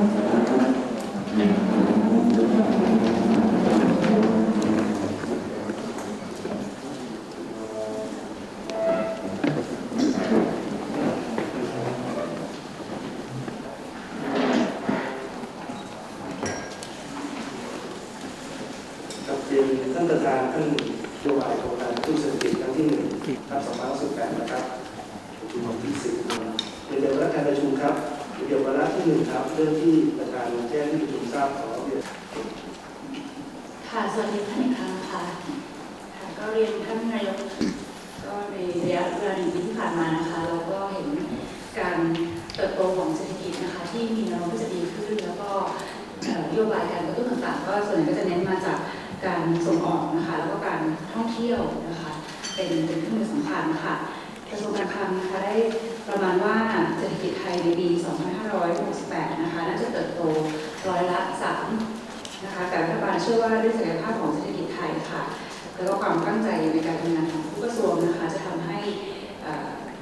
ท่านประธานท่านโยบายโครงการทุกเศรษฐกิจครั้งที่หนึ่งทับสองพันสิบแปดนะครับ ที่หนึ่งครับเรื่องที่ประธานแจ้งที่ประชุมทราบขอเรียนค่ะสวัสดีท่านครั้งนะคะค่ะ ก็เรียนท่านนายกก็ในระยะเวลาหนึ่งปีที่ผ่านมานะคะ เราก็เห็นการเติบโตของเศรษฐกิจนะคะ ที่มีแนวโน้มที่จะดีขึ้น แล้วก็นโยบายการกระตุ้นต่างๆ ก็ส่วนใหญ่ก็จะเน้นมาจากการส่งออกนะคะ แล้วก็การท่องเที่ยวนะคะ เป็นเป็นเครื่องมือสำคัญค่ะกระทรวงการคลังนะคะได้ ประมาณว่าเศรษฐกิจไทยในปี 2568 นะคะน่าจะเติบโตร้อยละ3นะคะแต่รัฐบาลเชื่อว่าด้วยศักยภาพของเศรษฐกิจไทยค่ะ แล้วก็ความตั้งใจในการทำงานของทุกกระทรวงนะคะจะทำให้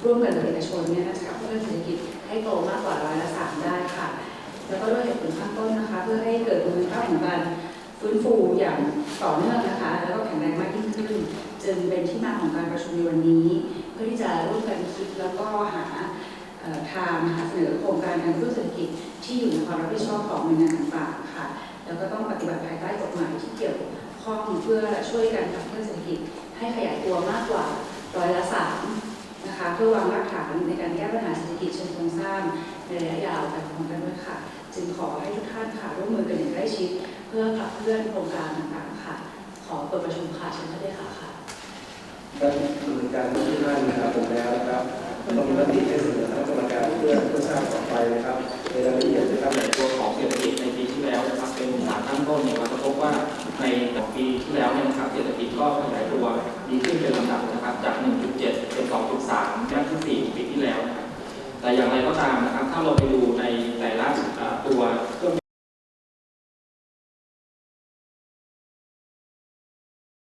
ร่วมกันกับเอกชนเนี่ยนะคะเพื่อเศรษฐกิจให้โตมากกว่าร้อยละสามได้ค่ะ แล้วก็ด้วยเหตุผลข้างต้นนะคะ เพื่อให้เกิดมูลค่าของการฟื้นฟูอย่างต่อเนื่องนะคะ แล้วก็แข็งแรงมากยิ่งขึ้น จึงเป็นที่มาของการประชุมในวันนี้ เพื่อที่จะร่วมกันคิดแล้วก็หาทางหาเสนอโครงการการกระตุ้นเศรษฐกิจที่อยู่ในความรับผิดชอบของหน่วยงานต่างๆค่ะ แล้วก็ต้องปฏิบัติภายใต้กฎหมายที่เกี่ยวข้องเพื่อช่วยกันขับเคลื่อนเศรษฐกิจให้ขยายตัวมากกว่าร้อยละสามนะคะเพื่อวางรากฐานในการแก้ปัญหาเศรษฐกิจเชิงโครงสร้างในระยะยาวกันพร้อมกันด้วยค่ะ จึงขอให้ทุกท่านค่ะร่วมมือกันอย่างใกล้ชิด เพื่อขับเคลื่อนโครงการต่างๆค่ะ ขอเปิดประชุมค่ะเชิญท่านเลยค่ะค่ะ ท่านดำเนินการที่ท่านนะครับผมแล้วนะครับต้องมีมติให้เสนอคณะกรรมการเพื่อเพื่อทราบต่อไปนะครับในรายละเอียดนะครับในตัวของเศรษฐกิจในปีที่แล้วนะครับเป็นฐานตั้งต้นเนี่ยเราจะพบว่าในปีที่แล้วเนี่ยนะครับเศรษฐกิจก็ขยายตัวดีขึ้นเป็นลำดับนะครับจาก 1.7 เป็น 2.3ย่างที่4ปีที่แล้วนะครับแต่อย่างไรก็ตามนะครับถ้าเราไปดูในแต่ละตัวเครื่อง